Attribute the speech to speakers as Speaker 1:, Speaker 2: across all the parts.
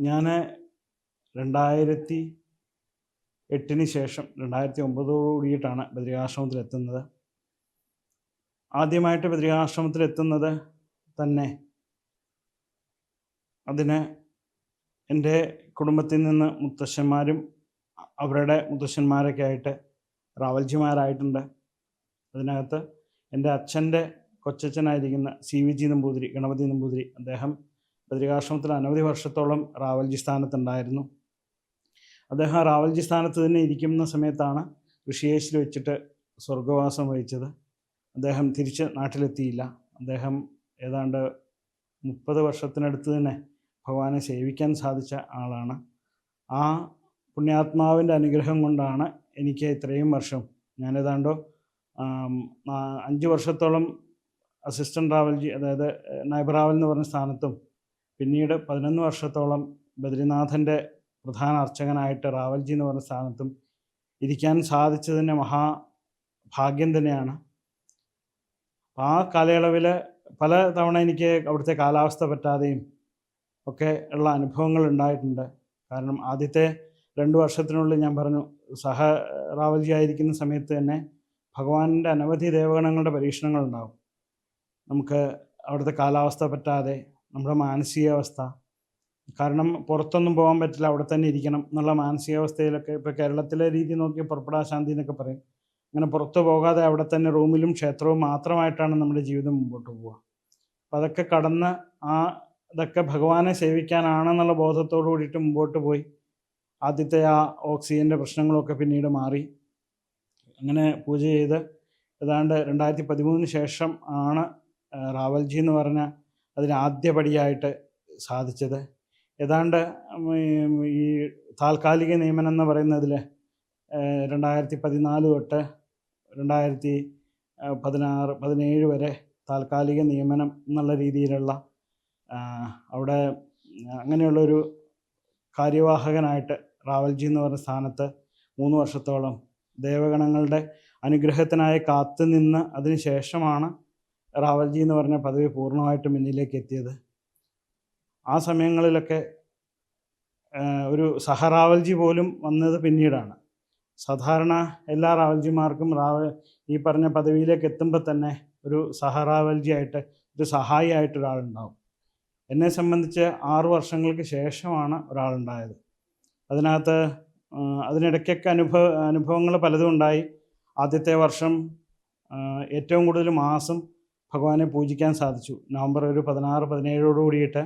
Speaker 1: ഞാൻ രണ്ടായിരത്തി എട്ടിന് ശേഷം രണ്ടായിരത്തി ഒമ്പതോടു കൂടിയിട്ടാണ് ബദ്രികാശ്രമത്തിൽ എത്തുന്നത് ആദ്യമായിട്ട് ബദ്രികാശ്രമത്തിൽ എത്തുന്നത് തന്നെ അതിന് എന്റെ കുടുംബത്തിൽ നിന്ന് മുത്തശ്ശന്മാരും അവരുടെ മുത്തശ്ശന്മാരൊക്കെ ആയിട്ട് റാവൽജിമാരായിട്ടുണ്ട്. അതിനകത്ത് എന്റെ അച്ഛന്റെ കൊച്ചച്ഛനായിരിക്കുന്ന C V G Namboothiri Ganapathi Namboothiri അദ്ദേഹം ബദ്രികാശ്രമത്തിൽ അനവധി വർഷത്തോളം റാവൽജി സ്ഥാനത്തുണ്ടായിരുന്നു. അദ്ദേഹം റാവൽജി സ്ഥാനത്ത് തന്നെ ഇരിക്കുന്ന സമയത്താണ് ഋഷിയേശിൽ വെച്ചിട്ട് സ്വർഗവാസം വഹിച്ചത്. അദ്ദേഹം തിരിച്ച് നാട്ടിലെത്തിയില്ല. അദ്ദേഹം ഏതാണ്ട് മുപ്പത് വർഷത്തിനടുത്ത് തന്നെ ഭഗവാനെ സേവിക്കാൻ സാധിച്ച ആളാണ്. ആ പുണ്യാത്മാവിന്റെ അനുഗ്രഹം കൊണ്ടാണ് എനിക്ക് ഇത്രയും വർഷം ഞാൻ ഏതാണ്ടോ അഞ്ച് വർഷത്തോളം അസിസ്റ്റന്റ് റാവൽജി അതായത് നൈബർ ട്രാവൽ എന്ന് പറഞ്ഞ സ്ഥാനത്തും പിന്നീട് പതിനൊന്ന് വർഷത്തോളം ബദ്രിനാഥന്റെ പ്രധാന അർച്ചകനായിട്ട് റാവൽജി എന്ന് പറഞ്ഞ സ്ഥാനത്തും ഇരിക്കാൻ സാധിച്ചതിന്റെ മഹാഭാഗ്യം തന്നെയാണ്. ആ കാലയളവിൽ പല തവണ എനിക്ക് അവിടുത്തെ കാലാവസ്ഥ പറ്റാതെയും ഒക്കെ ഉള്ള അനുഭവങ്ങൾ ഉണ്ടായിട്ടുണ്ട്. കാരണം ആദ്യത്തെ രണ്ട് വർഷത്തിനുള്ളിൽ ഞാൻ പറഞ്ഞു സഹ റാവൽജി ആയിരിക്കുന്ന സമയത്ത് തന്നെ ഭഗവാന്റെ അനവധി ദേവഗണങ്ങളുടെ പരീക്ഷണങ്ങൾ ഉണ്ടാവും. നമുക്ക് അവിടുത്തെ കാലാവസ്ഥ പറ്റാതെ നമ്മുടെ മാനസികാവസ്ഥ. കാരണം പുറത്തൊന്നും പോകാൻ പറ്റില്ല അവിടെ തന്നെ ഇരിക്കണം എന്നുള്ള മാനസികാവസ്ഥയിലൊക്കെ ഇപ്പോൾ കേരളത്തിലെ രീതി നോക്കി പുറപ്പെടാ ശാന്തി എന്നൊക്കെ പറയും. അങ്ങനെ പുറത്തു പോകാതെ അവിടെ തന്നെ റൂമിലും ക്ഷേത്രവും മാത്രമായിട്ടാണ് നമ്മുടെ ജീവിതം മുമ്പോട്ട് പോവുക. അപ്പം അതൊക്കെ കടന്ന് ആ ഇതൊക്കെ ഭഗവാനെ സേവിക്കാനാണെന്നുള്ള ബോധത്തോടു കൂടിയിട്ട് മുമ്പോട്ട് പോയി. ആദ്യത്തെ ആ ഓക്സിജന്റെ പ്രശ്നങ്ങളൊക്കെ പിന്നീട് മാറി. അങ്ങനെ പൂജ ചെയ്ത് ഏതാണ്ട് രണ്ടായിരത്തി പതിമൂന്നിന് ശേഷം ആണ് റാവൽജി എന്ന് പറഞ്ഞ അതിന് ആദ്യപടിയായിട്ട് സാധിച്ചത്. ഏതാണ്ട് ഈ താൽക്കാലിക നിയമനം എന്ന് പറയുന്നതിൽ രണ്ടായിരത്തി പതിനാല് തൊട്ട് രണ്ടായിരത്തി പതിനാറ് പതിനേഴ് വരെ താൽക്കാലിക നിയമനം എന്നുള്ള രീതിയിലുള്ള അവിടെ അങ്ങനെയുള്ളൊരു കാര്യവാഹകനായിട്ട് റാവൽജി എന്ന് പറഞ്ഞ സ്ഥാനത്ത് മൂന്ന് വർഷത്തോളം ദേവഗണങ്ങളുടെ അനുഗ്രഹത്തിനായി കാത്തുനിന്ന് അതിനുശേഷമാണ് അതിന് ശേഷമാണ് റാവൽജി എന്ന് പറഞ്ഞ പദവി പൂർണമായിട്ടും മുന്നിലേക്ക് എത്തിയത്. ആ സമയങ്ങളിലൊക്കെ ഒരു സഹറാവൽജി പോലും വന്നത് പിന്നീടാണ്. സാധാരണ എല്ലാ റാവൽജിമാർക്കും റാവ ഈ പറഞ്ഞ പദവിയിലേക്ക് എത്തുമ്പോൾ തന്നെ ഒരു സഹറാവൽജി ആയിട്ട് ഒരു സഹായിയായിട്ട് ഒരാളുണ്ടാവും. എന്നെ സംബന്ധിച്ച് ആറു വർഷങ്ങൾക്ക് ശേഷമാണ് ഒരാളുണ്ടായത്. അതിനകത്ത് അതിനിടയ്ക്കൊക്കെ അനുഭവ അനുഭവങ്ങൾ പലതും ഉണ്ടായി. ആദ്യത്തെ വർഷം ഏറ്റവും കൂടുതൽ മാസം ഭഗവാനെ പൂജിക്കാൻ സാധിച്ചു. നവംബർ ഒരു പതിനാറ് പതിനേഴോട് കൂടിയിട്ട്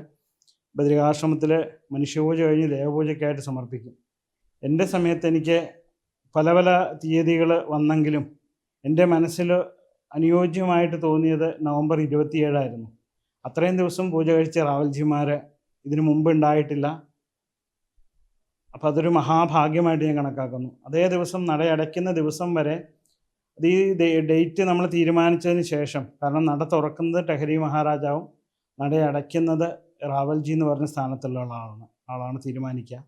Speaker 1: ബദ്രികാശ്രമത്തിൽ മനുഷ്യപൂജ കഴിഞ്ഞ് ദേവപൂജയ്ക്കായിട്ട് സമർപ്പിക്കും. എന്റെ സമയത്ത് എനിക്ക് പല പല തീയതികൾ വന്നെങ്കിലും എന്റെ മനസ്സിൽ അനുയോജ്യമായിട്ട് തോന്നിയത് നവംബർ ഇരുപത്തിയേഴായിരുന്നു. അത്രയും ദിവസം പൂജ കഴിച്ച റാവൽജിമാർ ഇതിനു മുമ്പ് ഉണ്ടായിട്ടില്ല. അപ്പോൾ അതൊരു മഹാഭാഗ്യമായിട്ട് ഞാൻ കണക്കാക്കുന്നു. അതേ ദിവസം നട അടയ്ക്കുന്ന ദിവസം വരെ അത് ഈ ഡേറ്റ് നമ്മൾ തീരുമാനിച്ചതിന് ശേഷം കാരണം നട തുറക്കുന്നത് ടെഹരി മഹാരാജാവും നട അടയ്ക്കുന്നത് റാവൽജി എന്ന് പറഞ്ഞ സ്ഥാനത്തുള്ള ആളാണ് ആളാണ് തീരുമാനിക്കുക.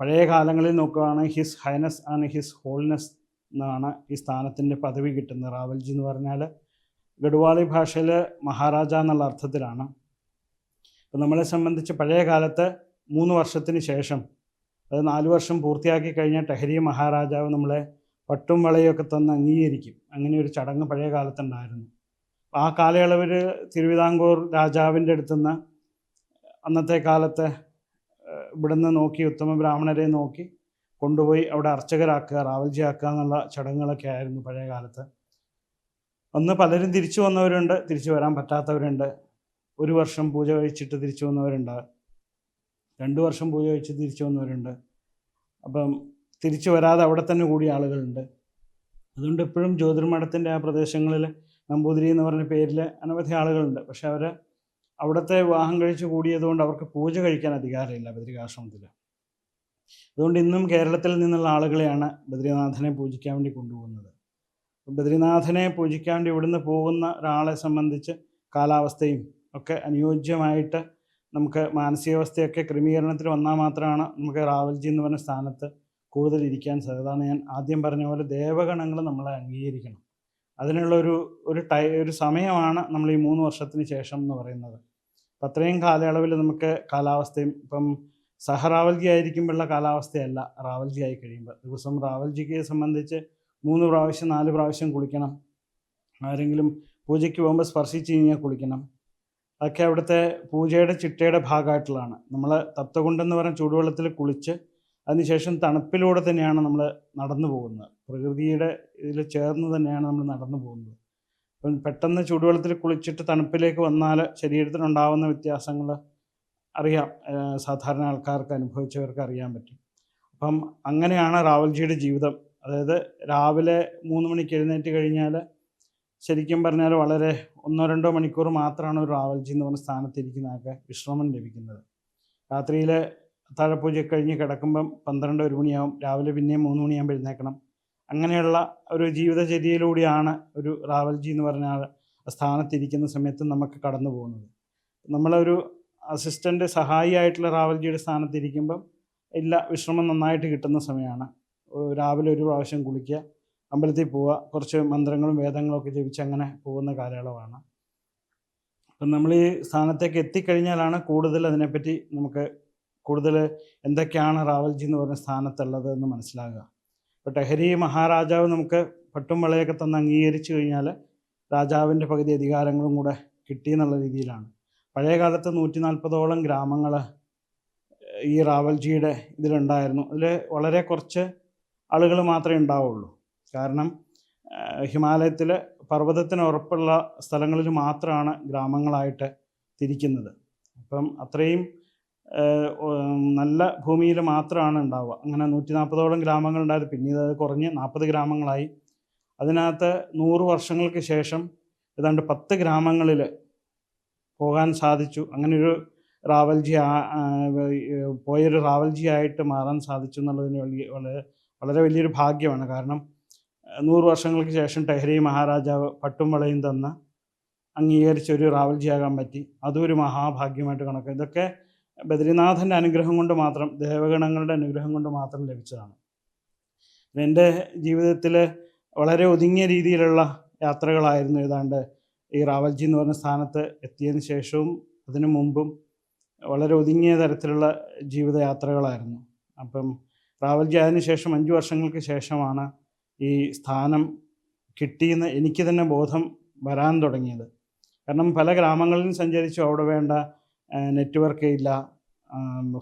Speaker 1: പഴയ കാലങ്ങളിൽ നോക്കുകയാണെങ്കിൽ his highness and his holiness എന്നാണ് ഈ സ്ഥാനത്തിന്റെ പദവി കിട്ടുന്നത്. റാവൽജി എന്ന് പറഞ്ഞാൽ ഗഡ്വാളി ഭാഷയിൽ മഹാരാജ എന്നുള്ള അർത്ഥത്തിലാണ്. അപ്പം നമ്മളെ സംബന്ധിച്ച് പഴയ കാലത്ത് മൂന്ന് വർഷത്തിന് ശേഷം അത് നാല് വർഷം പൂർത്തിയാക്കി കഴിഞ്ഞാൽ ടെഹരി മഹാരാജാവ് നമ്മളെ പട്ടും വളയൊക്കെ തന്ന് അംഗീകരിക്കും. അങ്ങനെ ഒരു ചടങ്ങ് പഴയ കാലത്തുണ്ടായിരുന്നു. ആ കാലയളവിൽ തിരുവിതാംകൂർ രാജാവിന്റെ അടുത്തുനിന്ന് അന്നത്തെ കാലത്തെ ഇവിടുന്ന് നോക്കി ഉത്തമ ബ്രാഹ്മണരെ നോക്കി കൊണ്ടുപോയി അവിടെ അർച്ചകരാക്കുക റാവൽജി ആക്കുക എന്നുള്ള ചടങ്ങുകളൊക്കെ ആയിരുന്നു പഴയ കാലത്ത്. അന്ന് പലരും തിരിച്ചു വന്നവരുണ്ട് തിരിച്ചു വരാൻ പറ്റാത്തവരുണ്ട്. ഒരു വർഷം പൂജ കഴിച്ചിട്ട് തിരിച്ചു വന്നവരുണ്ട്. രണ്ട് വർഷം പൂജ കഴിച്ച് തിരിച്ചു വന്നവരുണ്ട്. അപ്പം തിരിച്ചു വരാതെ അവിടെ തന്നെ കൂടിയ ആളുകളുണ്ട്. അതുകൊണ്ട് എപ്പോഴും ജ്യോതിർമഠത്തിന്റെ ആ പ്രദേശങ്ങളിൽ നമ്പൂതിരി എന്ന് പറഞ്ഞ പേരിൽ അനവധി ആളുകളുണ്ട്. പക്ഷെ അവർ അവിടുത്തെ വിവാഹം കഴിച്ച് കൂടിയതുകൊണ്ട് അവർക്ക് പൂജ കഴിക്കാൻ അധികാരമില്ല ബദ്രികാശ്രമത്തിൽ. അതുകൊണ്ട് ഇന്നും കേരളത്തിൽ നിന്നുള്ള ആളുകളെയാണ് ബദ്രിനാഥനെ പൂജിക്കാൻ വേണ്ടി കൊണ്ടുപോകുന്നത്. ബദ്രിനാഥനെ പൂജിക്കാൻ വേണ്ടി ഇവിടുന്ന് പോകുന്ന ഒരാളെ സംബന്ധിച്ച് കാലാവസ്ഥയും ഒക്കെ അനുയോജ്യമായിട്ട് നമുക്ക് മാനസികാവസ്ഥയൊക്കെ ക്രമീകരണത്തിൽ വന്നാൽ മാത്രമാണ് നമുക്ക് റാവൽജി എന്ന് പറഞ്ഞ സ്ഥാനത്ത് കൂടുതൽ ഇരിക്കാൻ സാധ്യതയാണ്. ഞാൻ ആദ്യം പറഞ്ഞ പോലെ ദേവഗണങ്ങൾ നമ്മളെ അംഗീകരിക്കണം. അതിനുള്ള ഒരു ഒരു ടൈ ഒരു സമയമാണ് നമ്മൾ ഈ മൂന്ന് വർഷത്തിന് ശേഷം എന്ന് പറയുന്നത്. അപ്പം അത്രയും കാലയളവിൽ നമുക്ക് കാലാവസ്ഥയും ഇപ്പം സഹറാവൽജി ആയിരിക്കുമ്പോഴുള്ള കാലാവസ്ഥയല്ല റാവൽജി ആയി കഴിയുമ്പോൾ. ദിവസം റാവൽജിക്ക് സംബന്ധിച്ച് മൂന്ന് പ്രാവശ്യം നാല് പ്രാവശ്യം കുളിക്കണം. ആരെങ്കിലും പൂജയ്ക്ക് പോകുമ്പോൾ സ്പർശിച്ച് കഴിഞ്ഞാൽ കുളിക്കണം. അതൊക്കെ അവിടുത്തെ പൂജയുടെ ചിട്ടയുടെ ഭാഗമായിട്ടുള്ളതാണ്. നമ്മൾ തപ്തകുണ്ടെന്ന് പറഞ്ഞ ചൂടുവെള്ളത്തിൽ കുളിച്ച് അതിനുശേഷം തണുപ്പിലൂടെ തന്നെയാണ് നമ്മൾ നടന്നു പോകുന്നത്. പ്രകൃതിയുടെ ഇതിൽ ചേർന്ന് തന്നെയാണ് നമ്മൾ നടന്നു പോകുന്നത്. അപ്പം പെട്ടെന്ന് ചൂടുവെള്ളത്തിൽ കുളിച്ചിട്ട് തണുപ്പിലേക്ക് വന്നാൽ ശരീരത്തിനുണ്ടാവുന്ന വ്യത്യാസങ്ങൾ അറിയാം. സാധാരണ ആൾക്കാർക്ക് അനുഭവിച്ചവർക്ക് അറിയാൻ പറ്റും. അപ്പം അങ്ങനെയാണ് റാവൽജിയുടെ ജീവിതം. അതായത് രാവിലെ മൂന്ന് മണിക്ക് എഴുന്നേറ്റ് കഴിഞ്ഞാൽ ശരിക്കും പറഞ്ഞാൽ വളരെ ഒന്നോ രണ്ടോ മണിക്കൂർ മാത്രമാണ് ഒരു റാവൽജി എന്ന് പറഞ്ഞ സ്ഥാനത്തിരിക്കുന്ന ആൾക്ക് വിശ്രമം ലഭിക്കുന്നത്. രാത്രിയിൽ അത്താഴപൂജ കഴിഞ്ഞ് കിടക്കുമ്പം പന്ത്രണ്ട് ഒരു മണിയാവും. രാവിലെ പിന്നെയും മൂന്ന് മണിയാകുമ്പോൾ എഴുന്നേക്കണം അങ്ങനെയുള്ള ഒരു ജീവിതചര്യയിലൂടെയാണ് ഒരു റാവൽജി എന്ന് പറഞ്ഞ സ്ഥാനത്തിരിക്കുന്ന സമയത്ത് നമുക്ക് കടന്നു പോകുന്നത്. നമ്മളൊരു അസിസ്റ്റന്റ് സഹായിയായിട്ടുള്ള റാവൽജിയുടെ സ്ഥാനത്തിരിക്കുമ്പം എല്ലാ വിശ്രമം നന്നായിട്ട് കിട്ടുന്ന സമയമാണ്. രാവിലെ ഒരു പ്രാവശ്യം കുളിക്കുക അമ്പലത്തിൽ പോവുക കുറച്ച് മന്ത്രങ്ങളും വേദങ്ങളും ഒക്കെ ജപിച്ച് അങ്ങനെ പോകുന്ന കാലയളവാണ്. അപ്പം നമ്മൾ ഈ സ്ഥാനത്തേക്ക് എത്തിക്കഴിഞ്ഞാലാണ് കൂടുതൽ അതിനെപ്പറ്റി നമുക്ക് കൂടുതൽ എന്തൊക്കെയാണ് റാവൽജി എന്ന് പറഞ്ഞ സ്ഥാനത്തുള്ളത് എന്ന് മനസ്സിലാകുക. ഇപ്പോൾ ടെഹരി മഹാരാജാവ് നമുക്ക് പട്ടും വളയൊക്കെ തന്ന് അംഗീകരിച്ചു കഴിഞ്ഞാൽ രാജാവിന്റെ പകുതി അധികാരങ്ങളും കൂടെ കിട്ടി എന്നുള്ള രീതിയിലാണ്. പഴയ കാലത്ത് നൂറ്റി നാൽപ്പതോളം ഗ്രാമങ്ങൾ ഈ റാവൽജിയുടെ ഇതിലുണ്ടായിരുന്നു. അതിൽ വളരെ കുറച്ച് ആളുകൾ മാത്രമേ ഉണ്ടാവുള്ളൂ. കാരണം ഹിമാലയത്തിൽ പർവതത്തിന് ഉറപ്പുള്ള സ്ഥലങ്ങളിൽ മാത്രമാണ് ഗ്രാമങ്ങളായിട്ട് തിരിക്കുന്നത്. അപ്പം അത്രയും നല്ല ഭൂമിയിൽ മാത്രമാണ് ഉണ്ടാവുക. അങ്ങനെ നൂറ്റി നാൽപ്പതോളം ഗ്രാമങ്ങൾ ഉണ്ടായിരുന്നു. പിന്നീട് അത് കുറഞ്ഞ് നാൽപ്പത് ഗ്രാമങ്ങളായി. അതിനകത്ത് നൂറ് വർഷങ്ങൾക്ക് ശേഷം ഏതാണ്ട് പത്ത് ഗ്രാമങ്ങളിൽ പോകാൻ സാധിച്ചു. അങ്ങനൊരു റാവൽജി പോയൊരു റാവൽജി ആയിട്ട് മാറാൻ സാധിച്ചു എന്നുള്ളതിന് വലിയ വളരെ വളരെ വലിയൊരു ഭാഗ്യമാണ്. കാരണം നൂറ് വർഷങ്ങൾക്ക് ശേഷം ടെഹരി മഹാരാജാവ് പട്ടും വളയും തന്ന് അംഗീകരിച്ച ഒരു റാവൽജിയാകാൻ പറ്റി. അതും ഒരു മഹാഭാഗ്യമായിട്ട് കണക്ക്. ഇതൊക്കെ ബദ്രിനാഥന്റെ അനുഗ്രഹം കൊണ്ട് മാത്രം ദേവഗണങ്ങളുടെ അനുഗ്രഹം കൊണ്ട് മാത്രം ലഭിച്ചതാണ്. എന്റെ ജീവിതത്തിൽ വളരെ ഒതുങ്ങിയ രീതിയിലുള്ള യാത്രകളായിരുന്നു ഏതാണ്ട് ഈ റാവൽജി എന്ന് പറഞ്ഞ സ്ഥാനത്ത് എത്തിയതിന് ശേഷവും അതിനു മുമ്പും വളരെ ഒതുങ്ങിയ തരത്തിലുള്ള ജീവിതയാത്രകളായിരുന്നു. അപ്പം റാവൽജി അതിന് ശേഷം അഞ്ച് വർഷങ്ങൾക്ക് ശേഷമാണ് ഈ സ്ഥാനം കിട്ടിയെന്ന് എനിക്ക് തന്നെ ബോധം വരാൻ തുടങ്ങിയത്. കാരണം പല ഗ്രാമങ്ങളിലും സഞ്ചരിച്ചു അവിടെ വേണ്ട നെറ്റ്വർക്ക് ഇല്ല.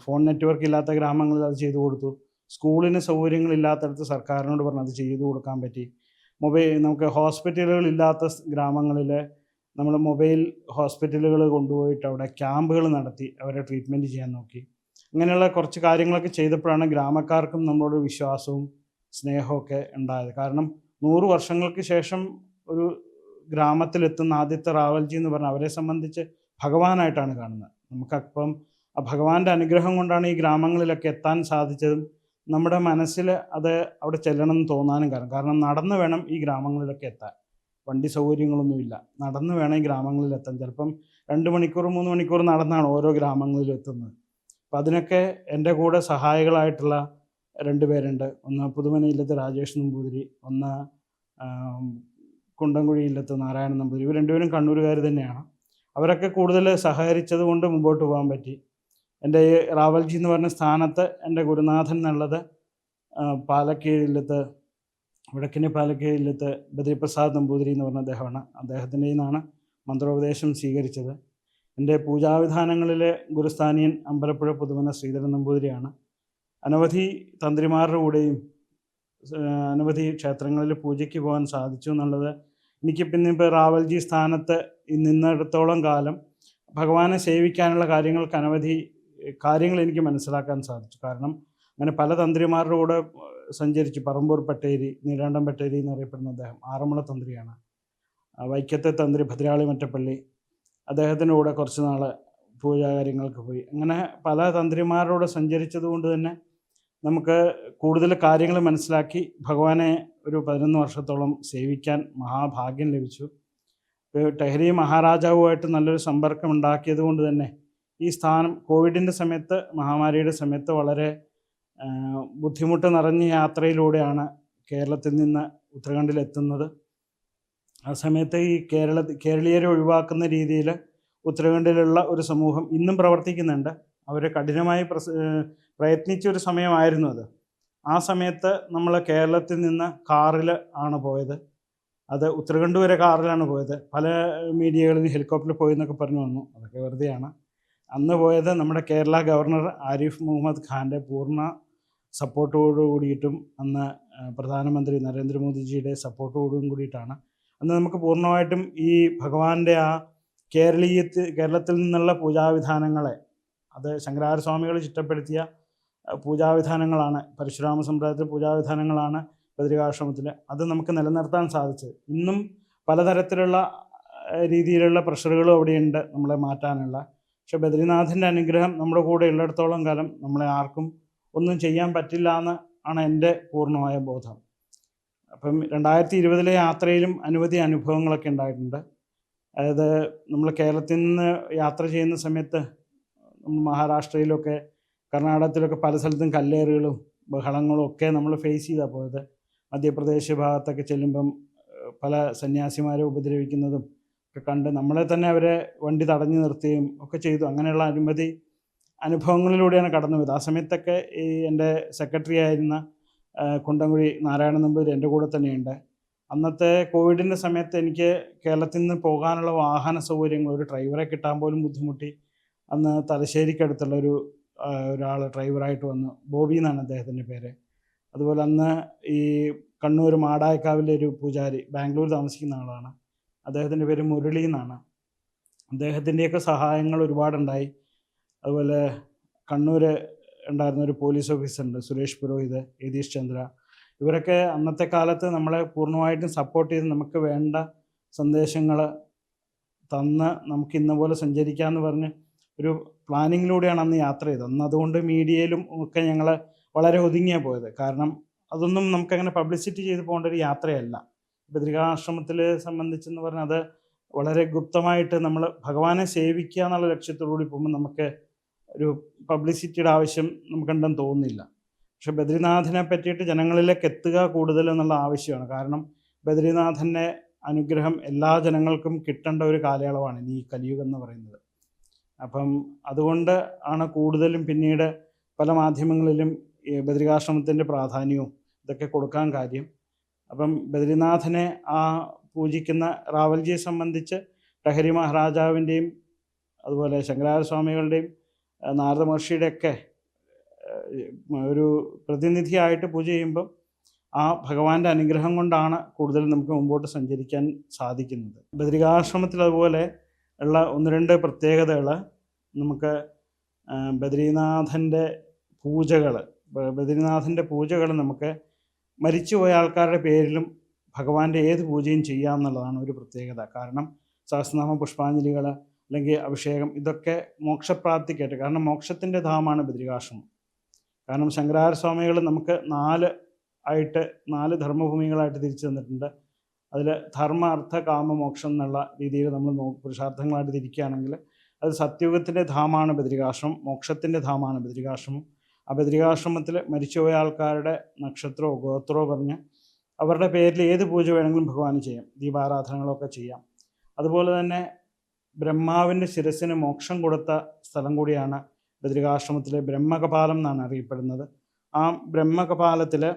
Speaker 1: ഫോൺ നെറ്റ്വർക്ക് ഇല്ലാത്ത ഗ്രാമങ്ങളിൽ അത് ചെയ്തു കൊടുത്തു. സ്കൂളിന് സൗകര്യങ്ങളില്ലാത്തടത്ത് സർക്കാരിനോട് പറഞ്ഞ് അത് ചെയ്തു കൊടുക്കാൻ പറ്റി. മൊബൈൽ നമുക്ക് ഹോസ്പിറ്റലുകൾ ഇല്ലാത്ത ഗ്രാമങ്ങളിൽ നമ്മൾ മൊബൈൽ ഹോസ്പിറ്റലുകൾ കൊണ്ടുപോയിട്ട് അവിടെ ക്യാമ്പുകൾ നടത്തി അവരെ ട്രീറ്റ്മെന്റ് ചെയ്യാൻ നോക്കി. അങ്ങനെയുള്ള കുറച്ച് കാര്യങ്ങളൊക്കെ ചെയ്തപ്പോഴാണ് ഗ്രാമക്കാർക്കും നമ്മളോട് വിശ്വാസവും സ്നേഹമൊക്കെ ഉണ്ടായത്. കാരണം നൂറ് വർഷങ്ങൾക്ക് ശേഷം ഒരു ഗ്രാമത്തിലെത്തുന്ന ആദ്യത്തെ റാവൽജി എന്ന് പറഞ്ഞാൽ അവരെ സംബന്ധിച്ച് ഭഗവാനായിട്ടാണ് കാണുന്നത്. നമുക്കപ്പം ഭഗവാന്റെ അനുഗ്രഹം കൊണ്ടാണ് ഈ ഗ്രാമങ്ങളിലൊക്കെ എത്താൻ സാധിച്ചതും നമ്മുടെ മനസ്സിൽ അത് അവിടെ ചെല്ലണം എന്ന് തോന്നാനും കാരണം. കാരണം നടന്ന് വേണം ഈ ഗ്രാമങ്ങളിലൊക്കെ എത്താൻ. വണ്ടി സൗകര്യങ്ങളൊന്നുമില്ല നടന്ന് വേണം ഈ ഗ്രാമങ്ങളിൽ എത്താൻ. ചിലപ്പം രണ്ട് മണിക്കൂർ മൂന്ന് മണിക്കൂർ നടന്നാണ് ഓരോ ഗ്രാമങ്ങളിലും എത്തുന്നത്. അപ്പം അതിനൊക്കെ എന്റെ കൂടെ സഹായികളായിട്ടുള്ള രണ്ട് പേരുണ്ട്. ഒന്ന് പുതുമനയില്ലത്ത് രാജേഷ് നമ്പൂതിരി ഒന്ന് കുണ്ടംകുഴിയില്ലത്ത് നാരായണൻ നമ്പൂതിരി. ഇവർ രണ്ടുപേരും കണ്ണൂരുകാർ തന്നെയാണ്. അവരൊക്കെ കൂടുതൽ സഹകരിച്ചത് കൊണ്ട് മുമ്പോട്ട് പോകാൻ പറ്റി. എന്റെ ഈ റാവൽജി എന്ന് പറഞ്ഞ സ്ഥാനത്ത് എന്റെ ഗുരുനാഥൻ എന്നുള്ളത് പാലക്കീഴിലത്ത് വടക്കിന്റെ പാലക്കീഴിലത്ത് ബദ്രിപ്രസാദ് നമ്പൂതിരി എന്ന് പറഞ്ഞ അദ്ദേഹമാണ്. അദ്ദേഹത്തിന്റെ നിന്നാണ് മന്ത്രോപദേശം സ്വീകരിച്ചത്. എന്റെ പൂജാവിധാനങ്ങളിലെ ഗുരുസ്ഥാനീയൻ അമ്പലപ്പുഴ പുതുമന ശ്രീധരൻ നമ്പൂതിരിയാണ്. അനവധി തന്ത്രിമാരുടെ കൂടെയും അനവധി ക്ഷേത്രങ്ങളിൽ പൂജയ്ക്ക് പോകാൻ സാധിച്ചു എന്നുള്ളത് എനിക്ക് പിന്നെ ഇപ്പോൾ റാവൽജി സ്ഥാനത്ത് നിന്നിടത്തോളം കാലം ഭഗവാനെ സേവിക്കാനുള്ള കാര്യങ്ങൾക്ക് അനവധി കാര്യങ്ങൾ എനിക്ക് മനസ്സിലാക്കാൻ സാധിച്ചു. കാരണം അങ്ങനെ പല തന്ത്രിമാരുടെ കൂടെ സഞ്ചരിച്ചു. പറമ്പൂർ പട്ടേരി നീരാണ്ടം പട്ടേരി എന്നറിയപ്പെടുന്ന അദ്ദേഹം ആറന്മുള തന്ത്രിയാണ്. വൈക്കത്തെ തന്ത്രി ഭദ്രാളി മറ്റപ്പള്ളി അദ്ദേഹത്തിന്റെ കൂടെ കുറച്ച് നാൾ പൂജാകാര്യങ്ങൾക്ക് പോയി. അങ്ങനെ പല തന്ത്രിമാരോട് സഞ്ചരിച്ചത് കൊണ്ട് തന്നെ നമുക്ക് കൂടുതൽ കാര്യങ്ങൾ മനസ്സിലാക്കി ഭഗവാനെ ഒരു പതിനൊന്ന് വർഷത്തോളം സേവിക്കാൻ മഹാഭാഗ്യം ലഭിച്ചു. ടെഹരി മഹാരാജാവുമായിട്ട് നല്ലൊരു സമ്പർക്കം ഉണ്ടാക്കിയത് കൊണ്ട് തന്നെ ഈ സ്ഥാനം കോവിഡിന്റെ സമയത്ത് മഹാമാരിയുടെ സമയത്ത് വളരെ ബുദ്ധിമുട്ട് നിറഞ്ഞ യാത്രയിലൂടെയാണ് കേരളത്തിൽ നിന്ന് ഉത്തരാഖണ്ഡിൽ എത്തുന്നത്. ആ സമയത്ത് ഈ കേരള കേരളീയരെ ഒഴിവാക്കുന്ന രീതിയിൽ ഉത്തരാഖണ്ഡിലുള്ള ഒരു സമൂഹം ഇന്നും പ്രവർത്തിക്കുന്നുണ്ട്. അവർ കഠിനമായി പ്രയത്നിച്ച ഒരു സമയമായിരുന്നു അത്. ആ സമയത്ത് നമ്മൾ കേരളത്തിൽ നിന്ന് കാറിൽ ആണ് പോയത്. അത് ഉത്തരാഖണ്ഡ് വരെ കാറിലാണ് പോയത്. പല മീഡിയകളിൽ ഹെലികോപ്റ്ററിൽ പോയി എന്നൊക്കെ പറഞ്ഞു വന്നു. അതൊക്കെ വെറുതെയാണ്. അന്ന് പോയത് നമ്മുടെ കേരള ഗവർണർ ആരിഫ് മുഹമ്മദ് ഖാന്റെ പൂർണ സപ്പോർട്ടോടു കൂടിയിട്ടും അന്ന് പ്രധാനമന്ത്രി നരേന്ദ്രമോദിജിയുടെ സപ്പോർട്ടോടും കൂടിയിട്ടാണ്. അന്ന് നമുക്ക് പൂർണമായിട്ടും ഈ ഭഗവാന്റെ ആ കേരളീയത്തിൽ കേരളത്തിൽ നിന്നുള്ള പൂജാവിധാനങ്ങളെ അത് ശങ്കരാചാര്യ സ്വാമികൾ ചിട്ടപ്പെടുത്തിയ പൂജാവിധാനങ്ങളാണ് പരശുരാമ സമ്പ്രദായത്തിലെ പൂജാവിധാനങ്ങളാണ് ബദ്രികാശ്രമത്തിൽ അത് നമുക്ക് നിലനിർത്താൻ സാധിച്ചത്. ഇന്നും പലതരത്തിലുള്ള രീതിയിലുള്ള പ്രഷറുകളും അവിടെയുണ്ട് നമ്മളെ മാറ്റാനുള്ള. പക്ഷെ ബദ്രിനാഥിന്റെ അനുഗ്രഹം നമ്മുടെ കൂടെ ഉള്ളിടത്തോളം കാലം നമ്മളെ ആർക്കും ഒന്നും ചെയ്യാൻ പറ്റില്ല എന്ന് ആണ് എന്റെ പൂർണമായ ബോധം. അപ്പം രണ്ടായിരത്തി ഇരുപതിലെ യാത്രയിലും അനവധി അനുഭവങ്ങളൊക്കെ ഉണ്ടായിട്ടുണ്ട്. അതായത് നമ്മൾ കേരളത്തിൽ നിന്ന് യാത്ര ചെയ്യുന്ന സമയത്ത് മഹാരാഷ്ട്രയിലൊക്കെ കർണാടകത്തിലൊക്കെ പല സ്ഥലത്തും കല്ലേറുകളും ബഹളങ്ങളും ഒക്കെ നമ്മൾ ഫേസ് ചെയ്താൽ പോയത്. മധ്യപ്രദേശ് ഭാഗത്തൊക്കെ ചെല്ലുമ്പം പല സന്യാസിമാരെ ഉപദ്രവിക്കുന്നതും ഒക്കെ കണ്ട് നമ്മളെ തന്നെ അവരെ വണ്ടി തടഞ്ഞു നിർത്തുകയും ഒക്കെ ചെയ്തു. അങ്ങനെയുള്ള അനുമതി അനുഭവങ്ങളിലൂടെയാണ് കടന്നു പോയത്. ആ സമയത്തൊക്കെ ഈ എന്റെ സെക്രട്ടറി ആയിരുന്ന കുണ്ടംകുഴി നാരായണ നമ്പൂതിരി എന്റെ കൂടെ തന്നെയുണ്ട്. അന്നത്തെ കോവിഡിന്റെ സമയത്ത് എനിക്ക് കേരളത്തിൽ നിന്ന് പോകാനുള്ള വാഹന സൗകര്യങ്ങൾ ഒരു ഡ്രൈവറെ കിട്ടാൻ പോലും ബുദ്ധിമുട്ടി. അന്ന് തലശ്ശേരിക്കടുത്തുള്ള ഒരു ഒരാൾ ഡ്രൈവറായിട്ട് വന്നു. ബോബി എന്നാണ് അദ്ദേഹത്തിന്റെ പേര്. അതുപോലെ അന്ന് ഈ കണ്ണൂർ മാടായക്കാവിലെ ഒരു പൂജാരി ബാംഗ്ലൂർ താമസിക്കുന്ന ആളാണ്. അദ്ദേഹത്തിന്റെ പേര് മുരളി എന്നാണ്. അദ്ദേഹത്തിന്റെയൊക്കെ സഹായങ്ങൾ ഒരുപാടുണ്ടായി. അതുപോലെ കണ്ണൂർ ഉണ്ടായിരുന്ന ഒരു പോലീസ് ഓഫീസറുണ്ട് സുരേഷ് പുരോഹിത് യതീഷ് ചന്ദ്ര. ഇവരൊക്കെ അന്നത്തെ കാലത്ത് നമ്മളെ പൂർണമായിട്ടും സപ്പോർട്ട് ചെയ്ത് നമുക്ക് വേണ്ട സന്ദേശങ്ങൾ തന്ന് നമുക്ക് ഇന്ന പോലെ സഞ്ചരിക്കാമെന്ന് പറഞ്ഞ് ഒരു പ്ലാനിങ്ങിലൂടെയാണ് അന്ന് യാത്ര ചെയ്തത്. അന്ന് അതുകൊണ്ട് മീഡിയയിലും ഒക്കെ ഞങ്ങൾ വളരെ ഒതുങ്ങിയാണ് പോയത്. കാരണം അതൊന്നും നമുക്ക് നമുക്കങ്ങനെ പബ്ലിസിറ്റി ചെയ്ത് പോകേണ്ട ഒരു യാത്രയല്ല. ബദ്രികാശ്രമത്തിൽ സംബന്ധിച്ചെന്ന് പറഞ്ഞാൽ അത് വളരെ ഗുപ്തമായിട്ട് നമ്മൾ ഭഗവാനെ സേവിക്കുക എന്നുള്ള ലക്ഷ്യത്തോടുകൂടി പോകുമ്പോൾ നമുക്ക് ഒരു പബ്ലിസിറ്റിയുടെ ആവശ്യം നമുക്കുണ്ടെന്ന് തോന്നുന്നില്ല. പക്ഷെ ബദ്രിനാഥിനെ പറ്റിയിട്ട് ജനങ്ങളിലേക്ക് എത്തുക കൂടുതൽ എന്നുള്ള ആവശ്യമാണ്. കാരണം ബദ്രിനാഥന്റെ അനുഗ്രഹം എല്ലാ ജനങ്ങൾക്കും കിട്ടേണ്ട ഒരു കാലയളവാണ് ഈ കലിയുഗം എന്ന് പറയുന്നത്. അപ്പം അതുകൊണ്ട് ആണ് കൂടുതലും പിന്നീട് പല മാധ്യമങ്ങളിലും ബദ്രികാശ്രമത്തിന്റെ പ്രാധാന്യവും ഇതൊക്കെ കൊടുക്കാൻ കാര്യം. അപ്പം ബദ്രിനാഥനെ ആ പൂജിക്കുന്ന റാവൽജിയെ സംബന്ധിച്ച് ടഹരി മഹാരാജാവിന്റെയും അതുപോലെ ശങ്കരാചാര്യ സ്വാമികളുടെയും നാരദ മഹർഷിയുടെയൊക്കെ ഒരു പ്രതിനിധിയായിട്ട് പൂജ ചെയ്യുമ്പം ആ ഭഗവാന്റെ അനുഗ്രഹം കൊണ്ടാണ് കൂടുതൽ നമുക്ക് മുമ്പോട്ട് സഞ്ചരിക്കാൻ സാധിക്കുന്നത്. ബദ്രികാശ്രമത്തിൽ അതുപോലെ ഉള്ള ഒന്ന് രണ്ട് പ്രത്യേകതകൾ നമുക്ക് ബദ്രീനാഥന്റെ പൂജകൾ ബദ്രീനാഥന്റെ പൂജകൾ നമുക്ക് മരിച്ചുപോയ ആൾക്കാരുടെ പേരിലും ഭഗവാന്റെ ഏത് പൂജയും ചെയ്യാമെന്നുള്ളതാണ് ഒരു പ്രത്യേകത. കാരണം സഹസ്രനാമ പുഷ്പാഞ്ജലികൾ അല്ലെങ്കിൽ അഭിഷേകം ഇതൊക്കെ മോക്ഷപ്രാപ്തിക്കായിട്ട് കാരണം മോക്ഷത്തിന്റെ ധാമാണ് ബദ്രികാശ്രമം. കാരണം ശങ്കരാചാര്യ സ്വാമികൾ നമുക്ക് നാല് ആയിട്ട് നാല് ധർമ്മഭൂമികളായിട്ട് തിരിച്ചു തന്നിട്ടുണ്ട്. അതിൽ ധർമ്മ അർത്ഥ കാമ മോക്ഷം എന്നുള്ള രീതിയിൽ നമ്മൾ പുരുഷാർത്ഥങ്ങളായിട്ട് തിരിക്കുകയാണെങ്കിൽ അത് സത്യുഗത്തിന്റെ ധാമാണ് ബദ്രികാശ്രമം മോക്ഷത്തിന്റെ ധാമാണ് ബദ്രികാശ്രമം. ആ ബദ്രികാശ്രമത്തിൽ മരിച്ചുപോയ ആൾക്കാരുടെ നക്ഷത്രമോ ഗോത്രമോ പറഞ്ഞ് അവരുടെ പേരിൽ ഏത് പൂജ വേണമെങ്കിലും ഭഗവാന് ചെയ്യാം. ദീപാരാധനകളൊക്കെ ചെയ്യാം. അതുപോലെ തന്നെ ബ്രഹ്മാവിന്റെ ശിരസിന് മോക്ഷം കൊടുത്ത സ്ഥലം കൂടിയാണ് ബദ്രികാശ്രമത്തിലെ ബ്രഹ്മകപാലം എന്നാണ് അറിയപ്പെടുന്നത്. ആ ബ്രഹ്മകപാലത്തിൽ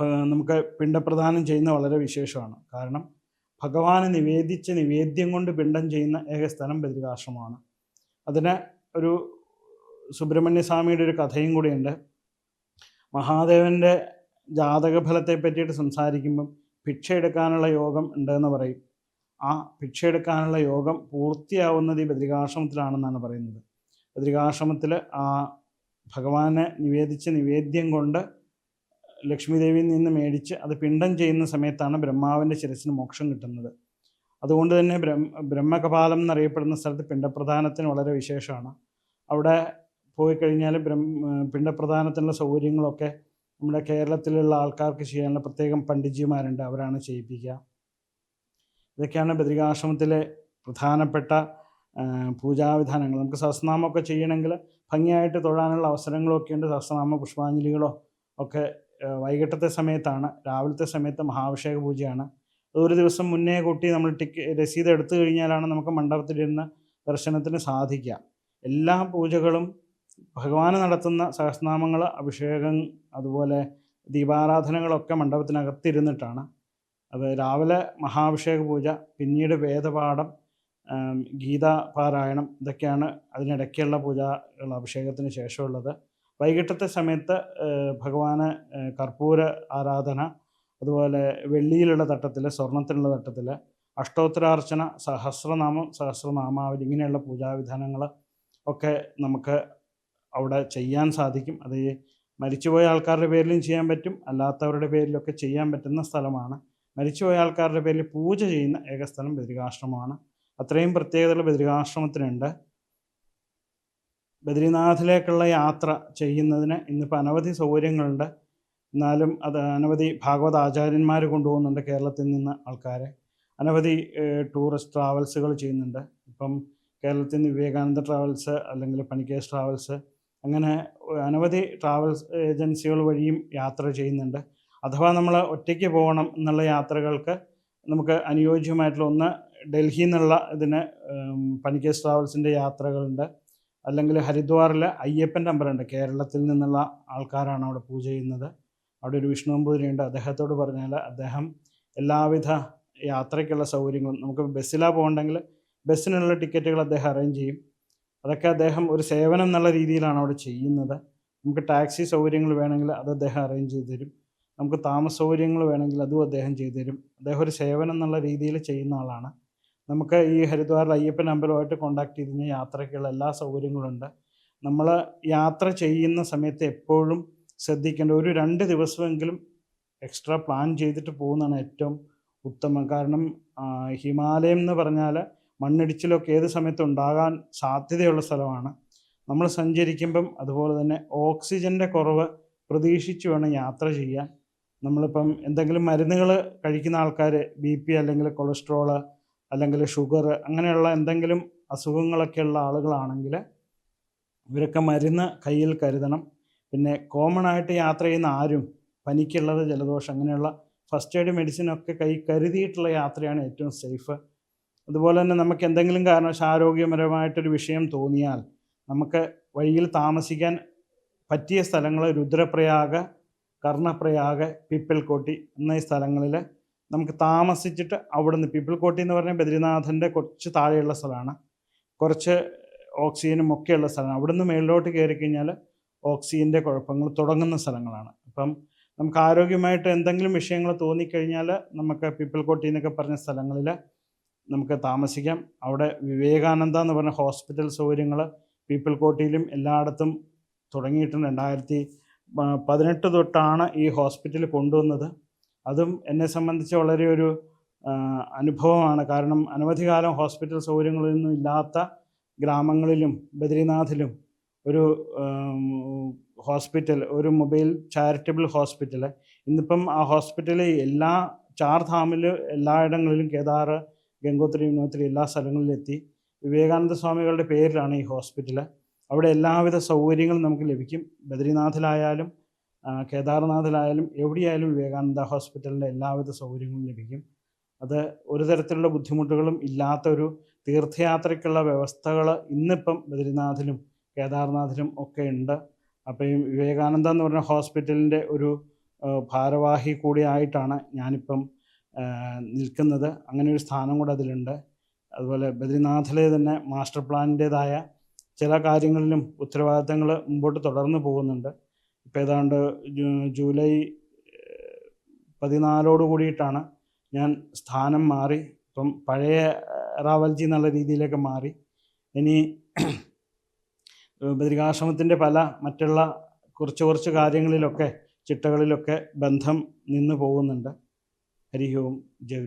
Speaker 1: നമുക്ക് പിണ്ടപ്രദാനം ചെയ്യുന്ന വളരെ വിശേഷമാണ്. കാരണം ഭഗവാന് നിവേദിച്ച് നിവേദ്യം കൊണ്ട് പിണ്ടം ചെയ്യുന്ന ഏക സ്ഥലം ബദ്രികാശ്രമമാണ് അതിന് ഒരു സുബ്രഹ്മണ്യ സ്വാമിയുടെ ഒരു കഥയും കൂടിയുണ്ട്. മഹാദേവന്റെ ജാതകഫലത്തെ പറ്റിയിട്ട് സംസാരിക്കുമ്പം ഭിക്ഷ എടുക്കാനുള്ള യോഗം ഉണ്ടെന്ന് പറയും. ആ ഭിക്ഷ എടുക്കാനുള്ള യോഗം പൂർത്തിയാവുന്നത് ഈ ബദ്രികാശ്രമത്തിലാണെന്നാണ് പറയുന്നത്. ബദ്രികാശ്രമത്തിൽ ആ ഭഗവാനെ നിവേദിച്ച് നിവേദ്യം കൊണ്ട് ലക്ഷ്മിദേവിയിൽ നിന്ന് മേടിച്ച് അത് പിണ്ടം ചെയ്യുന്ന സമയത്താണ് ബ്രഹ്മാവിന്റെ ശിരസിന് മോക്ഷം കിട്ടുന്നത്. അതുകൊണ്ട് തന്നെ ബ്രഹ്മ ബ്രഹ്മകപാലം എന്നറിയപ്പെടുന്ന സ്ഥലത്ത് പിണ്ടപ്രധാനത്തിന് വളരെ വിശേഷമാണ്. അവിടെ പോയി കഴിഞ്ഞാൽ പിണ്ടപ്രധാനത്തിനുള്ള സൗകര്യങ്ങളൊക്കെ നമ്മുടെ കേരളത്തിലുള്ള ആൾക്കാർക്ക് ചെയ്യാനുള്ള പ്രത്യേകം പണ്ഡിജിമാരുണ്ട് അവരാണ് ചെയ്യിപ്പിക്കുക. ഇതൊക്കെയാണ് ബദ്രികാശ്രമത്തിലെ പ്രധാനപ്പെട്ട പൂജാവിധാനങ്ങൾ. നമുക്ക് സഹസ്രനാമമൊക്കെ ചെയ്യണമെങ്കിൽ ഭംഗിയായിട്ട് തൊഴാനുള്ള അവസരങ്ങളൊക്കെ ഉണ്ട്. സഹസ്രനാമ പുഷ്പാഞ്ജലികളോ ഒക്കെ വൈകിട്ടത്തെ സമയത്താണ്. രാവിലത്തെ സമയത്ത് മഹാഭിഷേക പൂജയാണ്. ഒരു ദിവസം മുന്നേ കൂട്ടി നമ്മൾ ടിക്ക് രസീത് എടുത്തു കഴിഞ്ഞാലാണ് നമുക്ക് മണ്ഡപത്തിലിരുന്ന് ദർശനത്തിന് സാധിക്കുക. എല്ലാ പൂജകളും ഭഗവാന് നടത്തുന്ന സഹസ്രനാമങ്ങൾ അഭിഷേകം അതുപോലെ ദീപാരാധനകളൊക്കെ മണ്ഡപത്തിനകത്തിരുന്നിട്ടാണ്. അത് രാവിലെ മഹാഭിഷേക പൂജ പിന്നീട് വേദപാഠം ഗീതാ പാരായണം ഇതൊക്കെയാണ് അതിനിടയ്ക്കുള്ള പൂജകൾ അഭിഷേകത്തിന് ശേഷമുള്ളത്. വൈകിട്ടത്തെ സമയത്ത് ഭഗവാന് കർപ്പൂര ആരാധന അതുപോലെ വെള്ളിയിലുള്ള തട്ടത്തിൽ സ്വർണത്തിലുള്ള തട്ടത്തിൽ അഷ്ടോത്തരാർച്ചന സഹസ്രനാമം സഹസ്രനാമാവലി ഇങ്ങനെയുള്ള പൂജാവിധാനങ്ങൾ ഒക്കെ നമുക്ക് അവിടെ ചെയ്യാൻ സാധിക്കും. അത് മരിച്ചുപോയ ആൾക്കാരുടെ പേരിലും ചെയ്യാൻ പറ്റും. അല്ലാത്തവരുടെ പേരിലൊക്കെ ചെയ്യാൻ പറ്റുന്ന സ്ഥലമാണ്. മരിച്ചുപോയ ആൾക്കാരുടെ പേരിൽ പൂജ ചെയ്യുന്ന ഏക സ്ഥലം ബദ്രികാശ്രമമാണ്. അത്രയും പ്രത്യേകതകൾ ബദ്രികാശ്രമത്തിനുണ്ട്. ബദ്രിനാഥിലേക്കുള്ള യാത്ര ചെയ്യുന്നതിന് ഇന്നിപ്പോൾ അനവധി സൗകര്യങ്ങളുണ്ട്. എന്നാലും അത് അനവധി ഭാഗവത ആചാര്യന്മാർ കൊണ്ടുപോകുന്നുണ്ട് കേരളത്തിൽ നിന്ന് ആൾക്കാരെ. അനവധി ടൂറിസ്റ്റ് ട്രാവൽസുകൾ ചെയ്യുന്നുണ്ട്. ഇപ്പം കേരളത്തിൽ നിന്ന് വിവേകാനന്ദ ട്രാവൽസ് അല്ലെങ്കിൽ പണിക്കേസ് ട്രാവൽസ് അങ്ങനെ അനവധി ട്രാവൽ ഏജൻസികൾ വഴിയും യാത്ര ചെയ്യുന്നുണ്ട്. അഥവാ നമ്മൾ ഒറ്റയ്ക്ക് പോകണം എന്നുള്ള യാത്രകൾക്ക് നമുക്ക് അനുയോജ്യമായിട്ടുള്ള ഒന്ന് ഡൽഹിയിൽ നിന്നുള്ള ഇതിന് പനിക്കേസ് ട്രാവൽസിന്റെ യാത്രകളുണ്ട്. അല്ലെങ്കിൽ ഹരിദ്വാറിൽ അയ്യപ്പൻ അമ്പലമുണ്ട്. കേരളത്തിൽ നിന്നുള്ള ആൾക്കാരാണ് അവിടെ പൂജ ചെയ്യുന്നത്. അവിടെ ഒരു വിഷ്ണു നമ്പൂതിരിയുണ്ട് അദ്ദേഹത്തോട് പറഞ്ഞാൽ അദ്ദേഹം എല്ലാവിധ യാത്രയ്ക്കുള്ള സൗകര്യങ്ങളും നമുക്ക് ബസ്സിലാണ് പോകണ്ടെങ്കിൽ ബസ്സിനുള്ള ടിക്കറ്റുകൾ അദ്ദേഹം അറേഞ്ച് ചെയ്യും. അതൊക്കെ അദ്ദേഹം ഒരു സേവനം എന്നുള്ള രീതിയിലാണ് അവിടെ ചെയ്യുന്നത്. നമുക്ക് ടാക്സി സൗകര്യങ്ങൾ വേണമെങ്കിൽ അത് അദ്ദേഹം അറേഞ്ച് ചെയ്ത് തരും. നമുക്ക് താമസ സൗകര്യങ്ങൾ വേണമെങ്കിൽ അതും അദ്ദേഹം ചെയ്തു തരും. അദ്ദേഹം ഒരു സേവനം എന്നുള്ള രീതിയിൽ ചെയ്യുന്ന ആളാണ്. നമുക്ക് ഈ ഹരിദ്വാറിൽ അയ്യപ്പൻ അമ്പലമായിട്ട് കോണ്ടാക്ട് ചെയ്ത് കഴിഞ്ഞാൽ യാത്രയ്ക്കുള്ള എല്ലാ സൗകര്യങ്ങളുണ്ട് നമ്മൾ യാത്ര ചെയ്യുന്ന സമയത്ത് എപ്പോഴും ശ്രദ്ധിക്കേണ്ട ഒരു രണ്ട് ദിവസമെങ്കിലും എക്സ്ട്രാ പ്ലാൻ ചെയ്തിട്ട് പോകുന്നതാണ് ഏറ്റവും ഉത്തമം. കാരണം ഹിമാലയം എന്ന് പറഞ്ഞാൽ മണ്ണിടിച്ചിലൊക്കെ ഏത് സമയത്തും ഉണ്ടാകാൻ സാധ്യതയുള്ള സ്ഥലമാണ്. നമ്മൾ സഞ്ചരിക്കുമ്പം അതുപോലെ തന്നെ ഓക്സിജന്റെ കുറവ് പ്രതീക്ഷിച്ച് വേണം യാത്ര ചെയ്യാൻ. നമ്മളിപ്പം എന്തെങ്കിലും മരുന്നുകൾ കഴിക്കുന്ന ആൾക്കാർ ബി പി അല്ലെങ്കിൽ കൊളസ്ട്രോൾ അല്ലെങ്കിൽ ഷുഗർ അങ്ങനെയുള്ള എന്തെങ്കിലും അസുഖങ്ങളൊക്കെ ഉള്ള ആളുകളാണെങ്കിൽ ഇവരൊക്കെ മരുന്ന് കയ്യിൽ കരുതണം. പിന്നെ കോമൺ ആയിട്ട് യാത്ര ചെയ്യുന്ന ആരും പനിക്കുള്ളത് ജലദോഷം അങ്ങനെയുള്ള ഫസ്റ്റ് എയ്ഡ് മെഡിസിനൊക്കെ കൈ കരുതിയിട്ടുള്ള യാത്രയാണ് ഏറ്റവും സേഫ് അതുപോലെ തന്നെ നമുക്ക് എന്തെങ്കിലും കാരണവശാൽ ആരോഗ്യപരമായിട്ടൊരു വിഷയം തോന്നിയാൽ നമുക്ക് വഴിയിൽ താമസിക്കാൻ പറ്റിയ സ്ഥലങ്ങൾ രുദ്രപ്രയാഗ് കർണപ്രയാഗ് പിപ്പിൾക്കോട്ടി എന്നീ സ്ഥലങ്ങളിൽ നമുക്ക് താമസിച്ചിട്ട് അവിടുന്ന് പിപ്പിൾക്കോട്ടി എന്ന് പറഞ്ഞാൽ ബദ്രിനാഥന്റെ കുറച്ച് താഴെയുള്ള സ്ഥലമാണ്. കുറച്ച് ഓക്സിജനും ഒക്കെയുള്ള സ്ഥലമാണ്. അവിടുന്ന് മേളിലോട്ട് കയറി കഴിഞ്ഞാൽ ഓക്സിജന്റെ കുഴപ്പങ്ങൾ തുടങ്ങുന്ന സ്ഥലങ്ങളാണ്. അപ്പം നമുക്ക് ആരോഗ്യമായിട്ട് എന്തെങ്കിലും വിഷയങ്ങൾ തോന്നിക്കഴിഞ്ഞാൽ നമുക്ക് പിപ്പിൾക്കോട്ടി എന്നൊക്കെ പറഞ്ഞ സ്ഥലങ്ങളിൽ നമുക്ക് താമസിക്കാം. അവിടെ വിവേകാനന്ദ എന്ന് പറഞ്ഞ ഹോസ്പിറ്റൽ സൗകര്യങ്ങൾ പീപ്പിൾ കോട്ടിയിലും എല്ലായിടത്തും തുടങ്ങിയിട്ടുണ്ട്. രണ്ടായിരത്തി പതിനെട്ട് തൊട്ടാണ് ഈ ഹോസ്പിറ്റൽ കൊണ്ടുവന്നത്. അതും എന്നെ സംബന്ധിച്ച് വളരെ ഒരു അനുഭവമാണ്. കാരണം അനവധി കാലം ഹോസ്പിറ്റൽ സൗകര്യങ്ങളൊന്നും ഇല്ലാത്ത ഗ്രാമങ്ങളിലും ബദ്രിനാഥിലും ഒരു ഹോസ്പിറ്റൽ ഒരു മൊബൈൽ ചാരിറ്റബിൾ ഹോസ്പിറ്റൽ ഇന്നിപ്പം ആ ഹോസ്പിറ്റൽ എല്ലാ ചാർ ധാമിൽ എല്ലായിടങ്ങളിലും കേദാർ ഗംഗോത്രി യമുനോത്രി എല്ലാ സ്ഥലങ്ങളിലും എത്തി വിവേകാനന്ദ സ്വാമികളുടെ പേരിലാണ് ഈ ഹോസ്പിറ്റൽ അവിടെ എല്ലാവിധ സൗകര്യങ്ങളും നമുക്ക് ലഭിക്കും. ബദ്രിനാഥിലായാലും കേദാർനാഥിലായാലും എവിടെയായാലും വിവേകാനന്ദ ഹോസ്പിറ്റലിന്റെ എല്ലാവിധ സൗകര്യങ്ങളും ലഭിക്കും. അത് ഒരു തരത്തിലുള്ള ബുദ്ധിമുട്ടുകളും ഇല്ലാത്തൊരു തീർത്ഥയാത്രയ്ക്കുള്ള വ്യവസ്ഥകൾ ഇന്നിപ്പം ബദ്രിനാഥിലും കേദാർനാഥിലും ഒക്കെ ഉണ്ട്. അപ്പം ഈ വിവേകാനന്ദ എന്ന് പറഞ്ഞ ഹോസ്പിറ്റലിന്റെ ഒരു ഭാരവാഹി കൂടിയായിട്ടാണ് ഞാനിപ്പം നിൽക്കുന്നത്. അങ്ങനെ ഒരു സ്ഥാനം കൂടെ അതിലുണ്ട്. അതുപോലെ ബദ്രിനാഥിലെ തന്നെ മാസ്റ്റർ പ്ലാനിന്റേതായ ചില കാര്യങ്ങളിലും ഉത്തരവാദിത്തങ്ങൾ മുമ്പോട്ട് തുടർന്ന് പോകുന്നുണ്ട്. ഇപ്പോൾ ഏതാണ്ട് ജൂലൈ പതിനാലോട് കൂടിയിട്ടാണ് ഞാൻ സ്ഥാനം മാറി. ഇപ്പം പഴയ റാവൽജി എന്നുള്ള രീതിയിലേക്ക് മാറി. ഇനി ബദ്രികാശ്രമത്തിന്റെ പല മറ്റുള്ള കുറച്ച് കുറച്ച് കാര്യങ്ങളിലൊക്കെ ചിട്ടകളിലൊക്കെ ബന്ധം നിന്ന് പോകുന്നുണ്ട്. हरिओं जय